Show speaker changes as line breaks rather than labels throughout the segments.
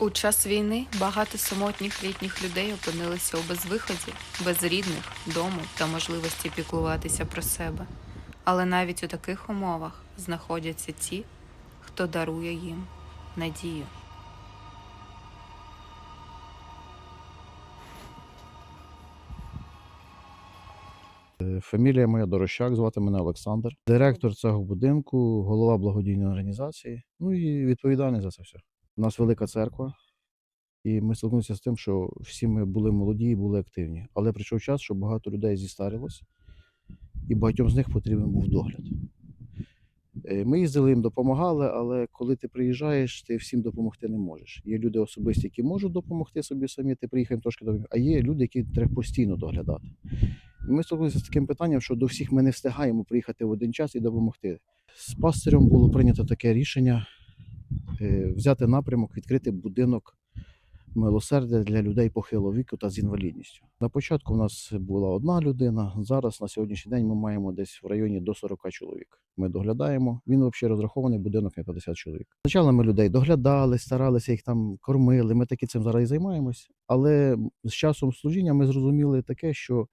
У час війни багато самотніх літніх людей опинилися у безвиході, без рідних, дому та можливості піклуватися про себе. Але навіть у таких умовах знаходяться ті, хто дарує їм надію.
Е, Фамілія моя Дорощак, звати мене Олександр. Директор цього будинку, голова благодійної організації. Ну і відповідальний за це все. У нас велика церква, і ми стикнулися з тим, що всі ми були молоді і були активні. Але прийшов час, що багато людей зістарилось, і багатьом з них потрібен був догляд. Е, Ми їздили їм, допомагали, але коли ти приїжджаєш, ти всім допомогти не можеш. Є люди особисті, які можуть допомогти собі самі, ти приїхав трошки допомогти, а є люди, які треба постійно доглядати. Ми стикнулися з таким питанням, що до всіх ми не встигаємо приїхати в один час і допомогти. З пастирем було прийнято таке рішення взяти напрямок, відкрити будинок милосердя для людей похилого віку та з інвалідністю. На початку у нас була одна людина. Зараз на сьогоднішній день ми маємо десь в районі до 40 чоловік. Ми доглядаємо. Він взагалі розрахований будинок на 50 чоловік. Спочатку ми людей доглядали, старалися їх там кормили. Ми таки цим зараз і займаємось. Але з часом служіння ми зрозуміли таке, що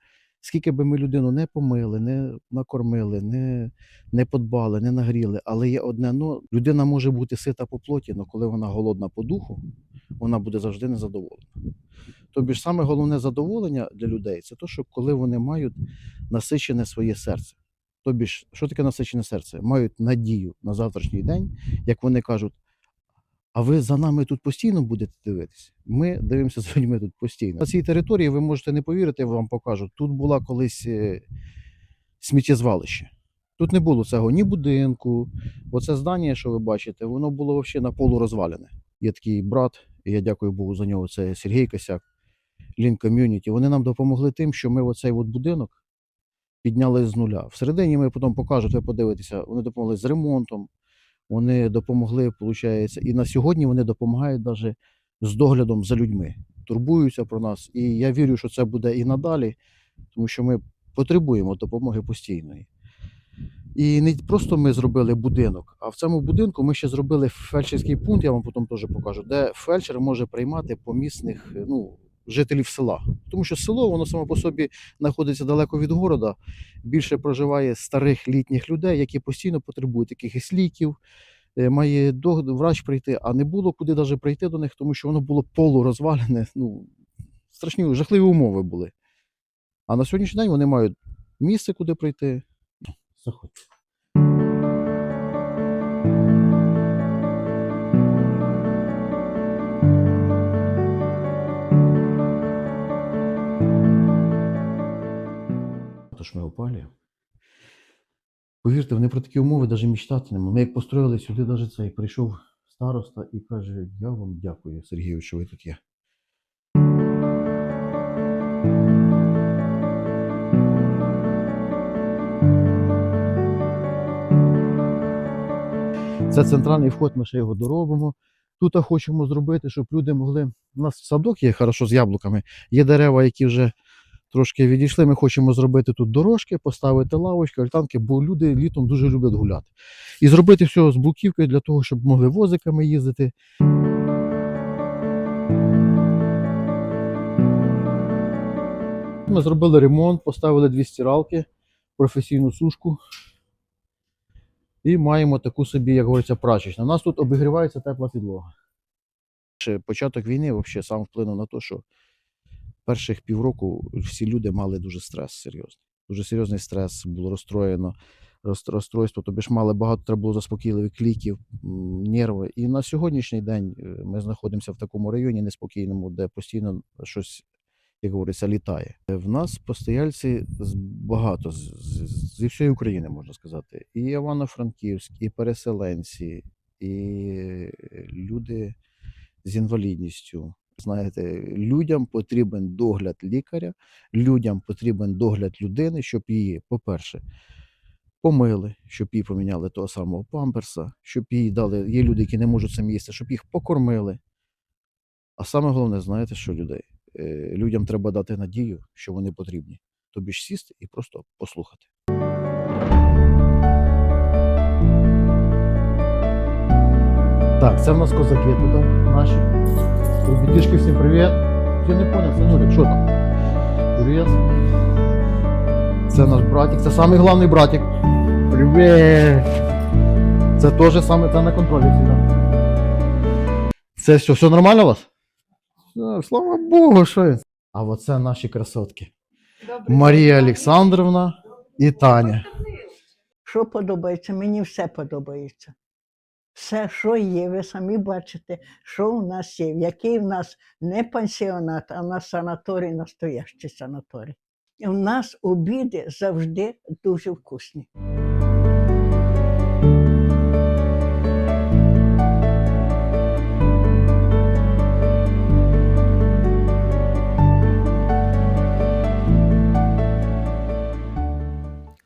скільки би ми людину не помили, не накормили, не, не подбали, не нагріли, але є одне ну, людина може бути сита по плоті, але коли вона голодна по духу, вона буде завжди незадоволена. Тобі ж саме головне задоволення для людей це те, що коли вони мають насичене своє серце. Тобі ж, що таке насичене серце? Мають надію на завтрашній день, як вони кажуть. А ви за нами тут постійно будете дивитися? Ми дивимося за людьми тут постійно. На цій території ви можете не повірити, я вам покажу. Тут була колись е, сміттєзвалище. Тут не було цього ні будинку. Оце здання, що ви бачите, воно було взагалі на полу розвалене. Є такий брат, і я дякую Богу за нього. Це Сергій Косяк, Лін Ком'юніті. Вони нам допомогли тим, що ми оцей от будинок підняли з нуля. Всередині ми потім покажуть, ви подивитеся, вони допомогли з ремонтом, вони допомогли, виходить, і на сьогодні вони допомагають навіть з доглядом за людьми, турбуються про нас. І я вірю, що це буде і надалі, тому що ми потребуємо допомоги постійної. І не просто ми зробили будинок, а в цьому будинку ми ще зробили фельдшерський пункт, я вам потім теж покажу, де фельдшер може приймати помісних ну, жителів села. Тому що село, воно само по собі знаходиться далеко від города, більше проживає старих літніх людей, які постійно потребують якихось ліків, е, має врач прийти, а не було куди навіть прийти до них, тому що воно було полурозвалене. Ну, страшні, жахливі умови були. А на сьогоднішній день вони мають місце, куди прийти. Заходь. Тож ми опалюємо. Повірте, вони про такі умови навіть мечтати не. Ми як построїли сюди, навіть цей прийшов староста і каже: Я вам дякую, Сергію, що ви тут є. Це центральний вход, ми ще його доробимо. Тут хочемо зробити, щоб люди могли. У нас садок є хорошо з яблуками, є дерева, які вже трошки відійшли. Ми хочемо зробити тут дорожки, поставити лавочки, альтанки, бо люди літом дуже люблять гуляти. І зробити все з блоківкою для того, щоб могли возиками їздити. Ми зробили ремонт, поставили дві стиралки, професійну сушку. І маємо таку собі, як говориться, прачечну. У нас тут обігрівається тепла підлога. Початок війни взагалі сам вплинув на те, що перших півроку всі люди мали дуже стрес серйозний. Дуже серйозний стрес, було розстроєно, роз- розстройство, тобі ж мали багато треба було заспокійливих ліків, м, нерви. І на сьогоднішній день е, ми знаходимося в такому районі неспокійному, де постійно щось, як говориться, літає. Е, В нас постояльці з- багато з, з, зі всієї України, можна сказати. І Івано-Франківськ, і переселенці, і е, люди з інвалідністю. Знаєте, людям потрібен догляд лікаря, людям потрібен догляд людини, щоб її, по-перше, помили, щоб їй поміняли того самого памперса, щоб їй дали. Є люди, які не можуть самі їсти, щоб їх покормили. А саме головне, знаєте, що людей? Е, Людям треба дати надію, що вони потрібні. Тобі ж сісти і просто послухати. Так, це в нас козаки туди наші. Ребятишки, всім привіт. Я не понял, Санюля, що там? Привіт. Це наш братик, це самий головний братик. Привіт. Це теж саме, це на контролі всегда. Це що, все нормально у вас? Все, слава Богу, що є. А оце наші красотки. Марія Олександровна і Таня.
Що подобається? Мені все подобається. Все, що є, ви самі бачите, що у нас є, який в нас не пансіонат, а в нас санаторій, настоящий санаторій. У нас обіди завжди дуже вкусні.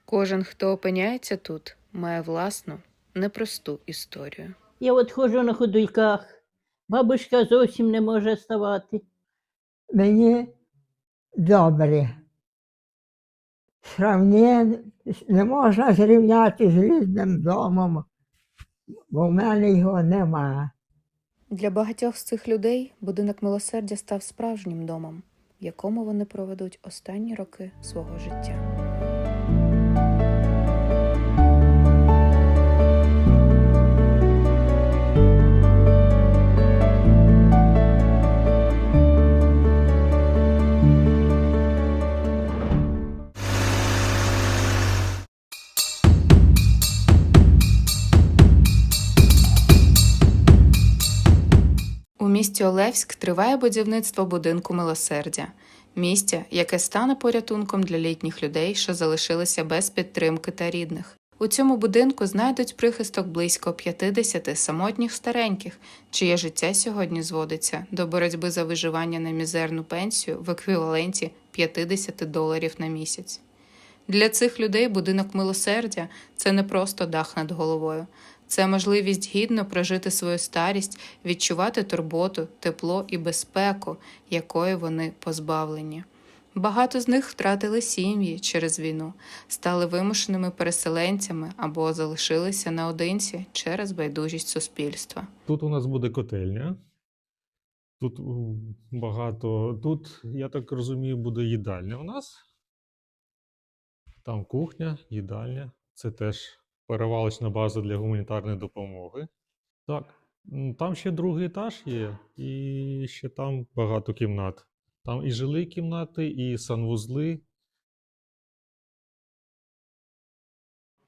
Кожен, хто опиняється тут, має власну, непросту історію.
Я от ходжу на ходульках, бабушка зовсім не може ставати.
мені добре. Сравнє не можна зрівняти з рідним домом, бо в мене його немає.
Для багатьох з цих людей будинок милосердя став справжнім домом, в якому вони проведуть останні роки свого життя. Місті Олевськ триває будівництво будинку милосердя, місця, яке стане порятунком для літніх людей, що залишилися без підтримки та рідних. У цьому будинку знайдуть прихисток близько 50 самотніх стареньких, чиє життя сьогодні зводиться до боротьби за виживання на мізерну пенсію в еквіваленті 50 доларів на місяць. Для цих людей будинок милосердя це не просто дах над головою, це можливість гідно прожити свою старість, відчувати турботу, тепло і безпеку, якої вони позбавлені. Багато з них втратили сім'ї через війну, стали вимушеними переселенцями або залишилися наодинці через байдужість суспільства.
Тут у нас буде котельня. Тут багато. Тут, я так розумію, буде їдальня у нас. Там кухня, їдальня. Це теж перевалочна база для гуманітарної допомоги. Так, там ще другий етаж є, і ще там багато кімнат. Там і жилі кімнати, і санвузли.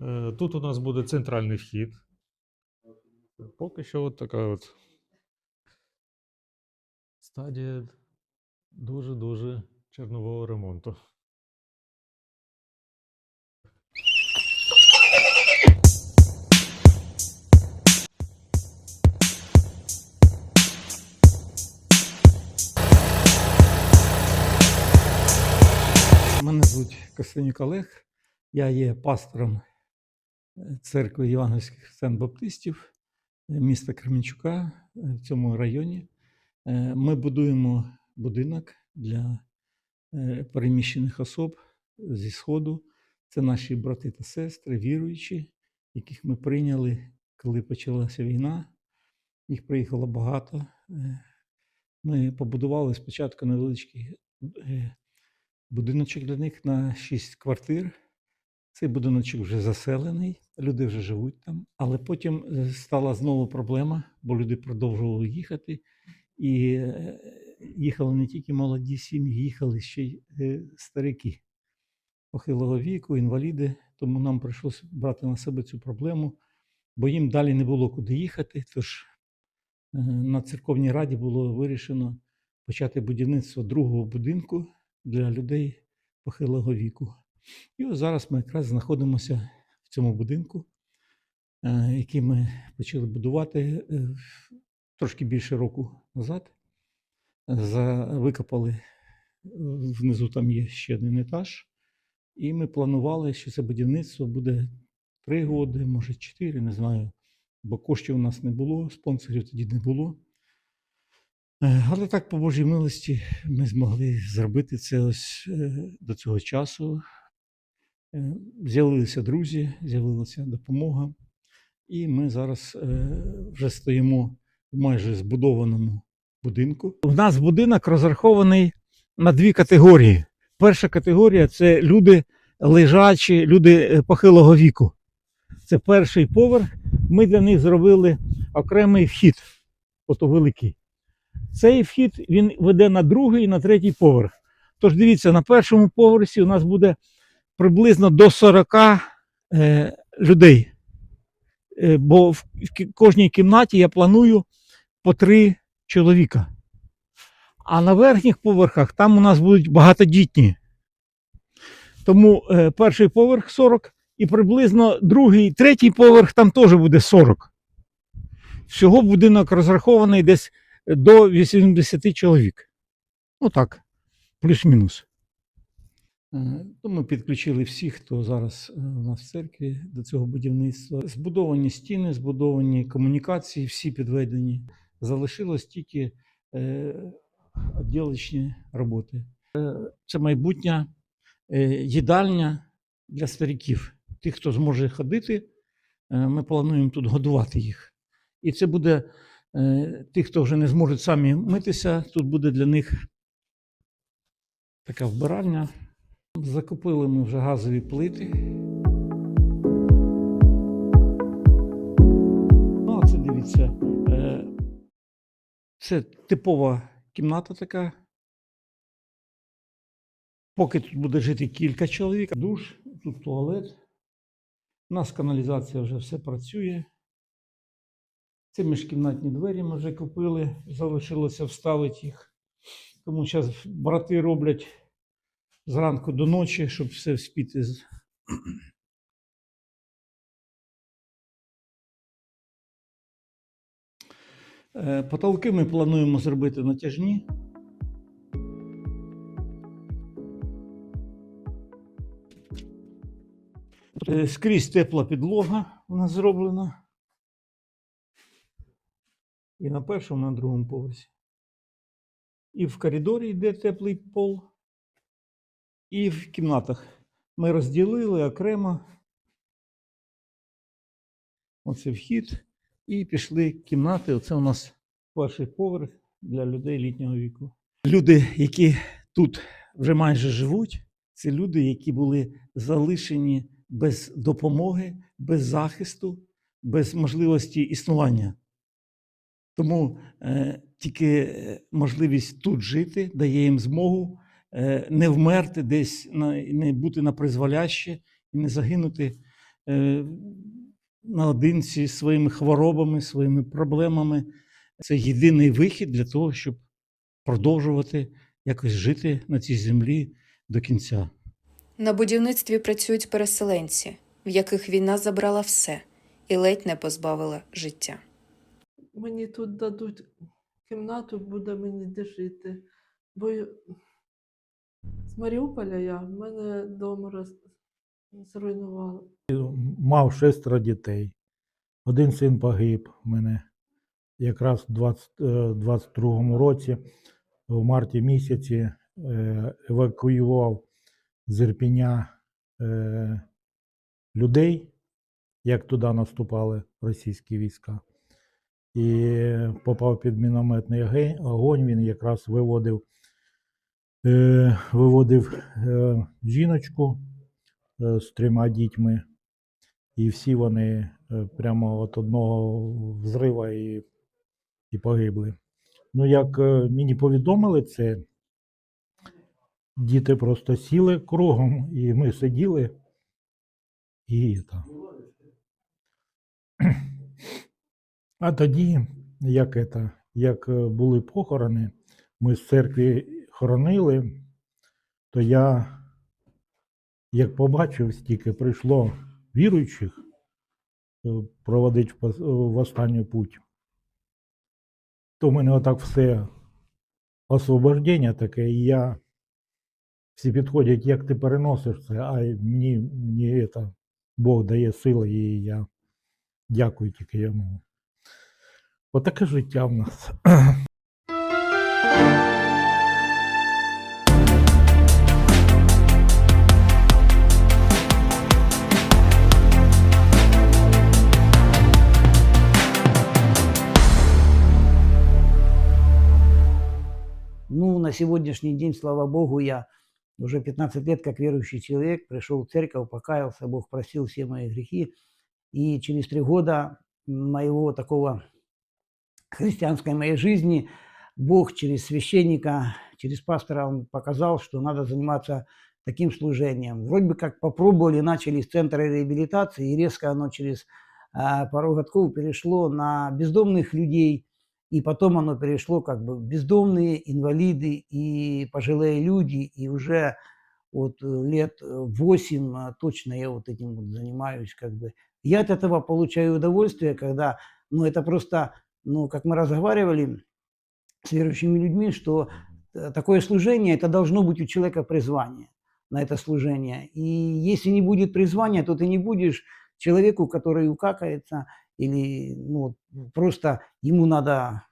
Е, Тут у нас буде центральний вхід. Поки що от така от стадія дуже-дуже чернового ремонту.
Мене звуть Костянюк Олег. Я є пастором е, церкви Євангельських християн баптистів е, міста Кременчука е, в цьому районі. Ми будуємо будинок для переміщених особ зі Сходу. Це наші брати та сестри, віруючі, яких ми прийняли, коли почалася війна. Їх приїхало багато. Ми побудували спочатку невеличкий будиночок для них на 6 квартир. Цей будиночок вже заселений, люди вже живуть там. Але потім е, стала знову проблема, бо люди продовжували їхати. І е, їхали не тільки молоді сім'ї, їхали ще й е, старики похилого віку, інваліди. Тому нам прийшлося брати на себе цю проблему, бо їм далі не було куди їхати. Тож на церковній раді було вирішено почати будівництво другого будинку для людей похилого віку. І ось зараз ми якраз знаходимося в цьому будинку, е, який ми почали будувати е, трошки більше року назад. Викопали е, внизу там є ще один етаж. І ми планували, що це будівництво буде три роки, може чотири, не знаю. Бо коштів у нас не було, спонсорів тоді не було. Е, Але так, по Божій милості, ми змогли зробити це ось е, до цього часу. Е, З'явилися друзі, з'явилася допомога. І ми зараз вже стоїмо в майже збудованому будинку. У нас будинок розрахований на дві категорії. Перша категорія це люди лежачі, люди похилого віку. Це перший поверх. Ми для них зробили окремий вхід, ото великий. Цей вхід він веде на другий і на третій поверх. Тож дивіться, на першому поверсі у нас буде приблизно до 40 е, людей. Е, бо в, кожній кімнаті я планую по три чоловіка. А на верхніх поверхах там у нас будуть багатодітні. Тому е, перший поверх 40 і приблизно другий, третій поверх там теж буде 40. Всього будинок розрахований десь до 80 чоловік. Ну так, плюс-мінус. Е, ми підключили всіх, хто зараз е, у нас в церкві до цього будівництва. Збудовані стіни, збудовані комунікації, всі підведені. Залишилось тільки відділочні роботи. Е, Це майбутня їдальня для стариків. Тих, хто зможе ходити, ми плануємо тут годувати їх. І це буде тих, хто вже не зможуть самі митися, тут буде для них така вбиральня. Закупили ми вже газові плити. Ну, а це дивіться. е, Це типова кімната така. Поки тут буде жити кілька чоловік. Душ, тут туалет. У нас каналізація вже все працює. Це міжкімнатні двері ми вже купили, залишилося вставити їх. Тому зараз брати роблять зранку до ночі, щоб все вспіти. Е, Потолки ми плануємо зробити натяжні. Е, Скрізь тепла підлога у нас зроблена. І на першому, на другому поверсі. І в коридорі йде теплий пол, і в кімнатах. Ми розділили окремо. Оце вхід. І пішли кімнати. Оце у нас перший поверх для людей літнього віку. Люди, які тут вже майже живуть, це люди, які були залишені без допомоги, без захисту, без можливості існування. Тому е, тільки е, можливість тут жити дає їм змогу е, не вмерти десь, на, не бути на призволяще і не загинути наодинці своїми хворобами, своїми проблемами. Це єдиний вихід для того, щоб продовжувати якось жити на цій землі до кінця.
На будівництві працюють переселенці, в яких війна забрала все і ледь не позбавила життя.
Мені тут дадуть кімнату, буде мені де жити. Бо з Маріуполя я, в мене дом роз... зруйнували.
мав шестеро дітей. Один син погиб у мене якраз у 22-му році, в марті місяці, е, евакуював з Ірпіня е, людей, як туди наступали російські війська. І попав під мінометний огонь. Він якраз виводив, е, виводив е, жіночку е, з трьома дітьми. І всі вони е, прямо від одного взрива і, і погибли. Ну, як е, мені повідомили це, діти просто сіли кругом, і ми сиділи. І там. А тоді, як, это, як е, були похорони, ми з церкви хоронили, то я, як побачив, стільки прийшло віруючих е, проводить в в останню путь, то в мене отак все освобождення таке, і я всі підходять, як ти переносиш це, а мені, мені це, Бог дає сили, і я дякую тільки йому. Отаке життя в нас.
Ну, на сегодняшний день, слава Богу, я уже 15 лет как верующий человек, пришел в церковь, покаялся, Бог простил все мои грехи. И через три года моего такого христианской моей жизни Бог через священника, через пастора он показал, что надо заниматься таким служением. Вроде бы как попробовали, начали с центра реабилитации, и резко оно через а, пару годков перешло на бездомных людей, и потом оно перешло как бы бездомные, инвалиды и пожилые люди, и уже вот э, лет 8 точно я вот этим вот занимаюсь как бы. Я от этого получаю удовольствие, когда, ну это просто, ну как мы разговаривали с верующими людьми, что такое служение, это должно быть у человека призвание на это служение. И если не будет призвания, то ты не будешь человеку, который укакается, или ну, просто ему надо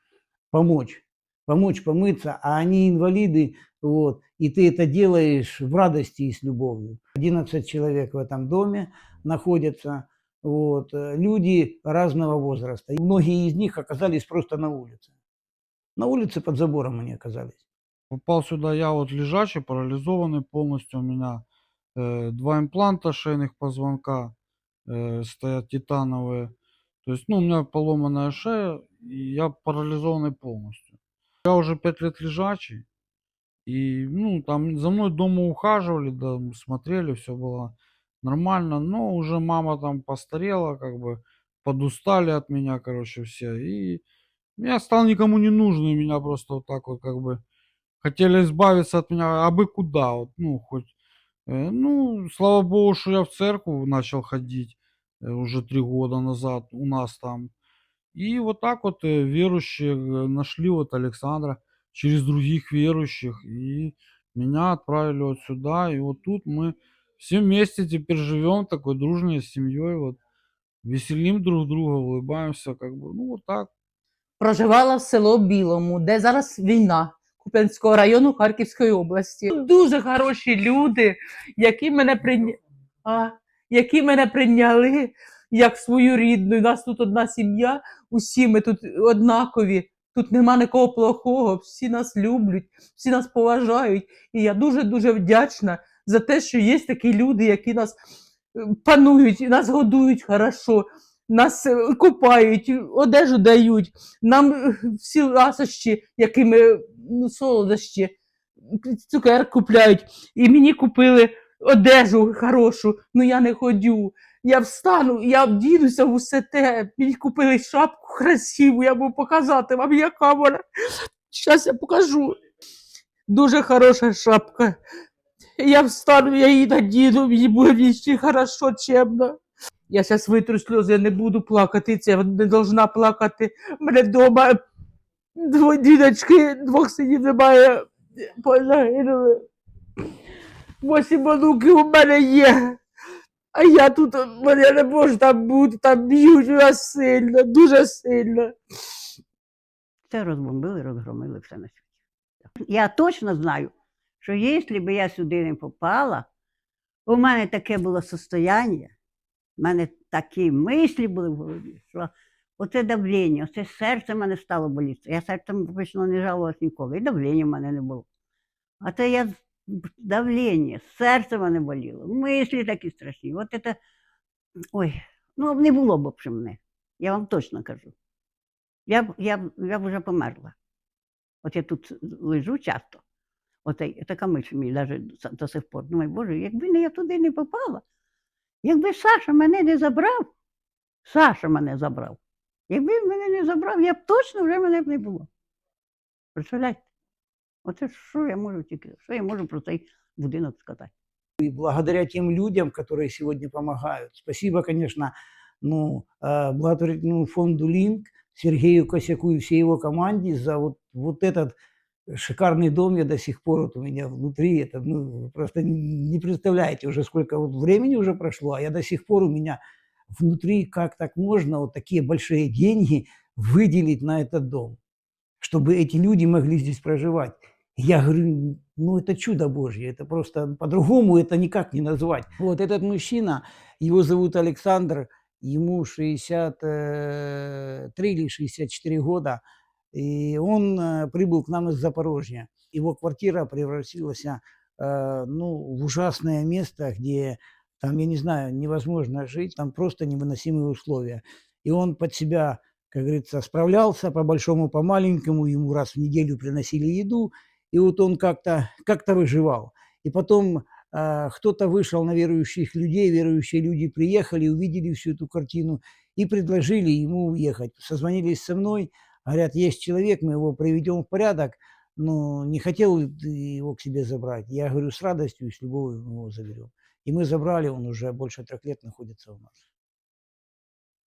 помочь, помочь помыться, а они инвалиды, вот, и ты это делаешь в радости и с любовью. 11 человек в этом доме находятся, вот, э, люди разного возраста. И многие из них оказались просто на улице. На улице под забором они оказались.
Попал сюда я вот лежачий, парализованный полностью. У меня э, два импланта шейных позвонка э, стоят титановые. То есть, ну, у меня поломанная шея, и я парализованный полностью. Я уже пять лет лежачий. И, ну, там за мной дома ухаживали, да, смотрели, все было нормально. Но уже мама там постарела, как бы подустали от меня, короче, все. И я стал никому не нужный, меня просто вот так вот как бы хотели избавиться от меня, а бы куда, вот, ну, хоть, э, ну, слава богу, что я в церковь начал ходить э, уже три года назад у нас там. И вот так вот э, верующие нашли вот Александра через других верующих, и меня отправили вот сюда, и вот тут мы все вместе теперь живем такой дружной семьей, вот, веселим друг друга, улыбаемся, как бы, ну, вот так.
проживала в село Білому, де зараз війна Куп'янського району Харківської області. Дуже хороші люди, які мене прийня... які мене прийняли як свою рідну. У нас тут одна сім'я, усі ми тут однакові. Тут нема нікого плохого, всі нас люблять, всі нас поважають. І я дуже-дуже вдячна за те, що є такі люди, які нас е, панують, нас годують хорошо, нас е, купають, одежу дають, нам е, всі ласощі, якими ну, солодощі, цукер купляють. І мені купили одежу хорошу, ну я не ходю. Я встану, я вдінуся в усе те. Мені купили шапку красиву, я буду показати вам, яка вона. Зараз я покажу. Дуже хороша шапка. Я встану, я її надіну, мені буде вічі хорошо, чемно. Я зараз витру сльози, я не буду плакати, це я не должна плакати. У мене вдома двоє діточки, двох синів немає, позагинули. Восім онуків у мене є. А я тут, мене не можу там бути, там б'ють нас сильно, дуже сильно.
Все розбомбили, розгромили все на світі. Я точно знаю, що якщо б я сюди не попала, у мене таке було состояння, у мене такі мислі були в голові, що оце давлення, оце серце в мене стало боліти. Я серцем обично не жалувалась ніколи, і давлення в мене не було. А це я давлення, серце в мене боліло, мислі такі страшні. От це, ой, ну не було б вже мене, я вам точно кажу. Я я, я б вже померла. От я тут лежу часто, от і така мисль мені навіть до сих пор. Думаю, Боже, якби не я туди не попала, якби Саша мене не забрав, Саша мене забрав. Якби він мене не забрав, я б точно вже мене б не було. Представляєте? Оце що я можу тільки, що я можу про цей будинок сказати.
И благодаря тем людям, которые сегодня помогают. Спасибо, конечно, ну, э, благотворительному фонду «Линк», Сергею Косяку и всей его команде за вот, вот этот шикарный дом. Я до сих пор вот у меня внутри, это, ну, просто не представляете уже, сколько вот времени уже прошло, а я до сих пор у меня внутри, как так можно вот такие большие деньги выделить на этот дом, чтобы эти люди могли здесь проживать. Я говорю, ну это чудо Божье, это просто по-другому это никак не назвать. Вот этот мужчина, его зовут Александр, ему 63 или 64 года, И он э, прибыл к нам из Запорожья. Его квартира превратилась э, ну, в ужасное место, где там, я не знаю, невозможно жить, там просто невыносимые условия. И он под себя, как говорится, справлялся по большому, по маленькому, ему раз в неделю приносили еду, и вот он как-то как выживал. И потом а, кто-то вышел на верующих людей, верующие люди приехали, увидели всю эту картину и предложили ему уехать. Созвонились со мной, говорят, есть человек, мы его приведем в порядок, но не хотел его к себе забрать. Я говорю, с радостью, и с любовью его заберем. И мы забрали, он уже больше трех лет находится у нас.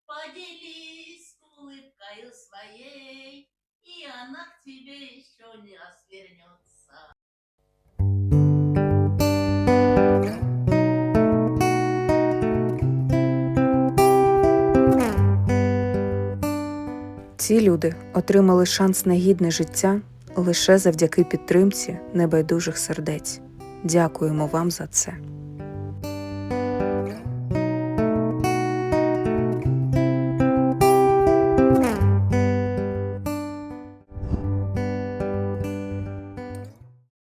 Поделись улыбкою своей, и она к тебе еще не раз.
Ці люди отримали шанс на гідне життя лише завдяки підтримці небайдужих сердець. Дякуємо вам за це.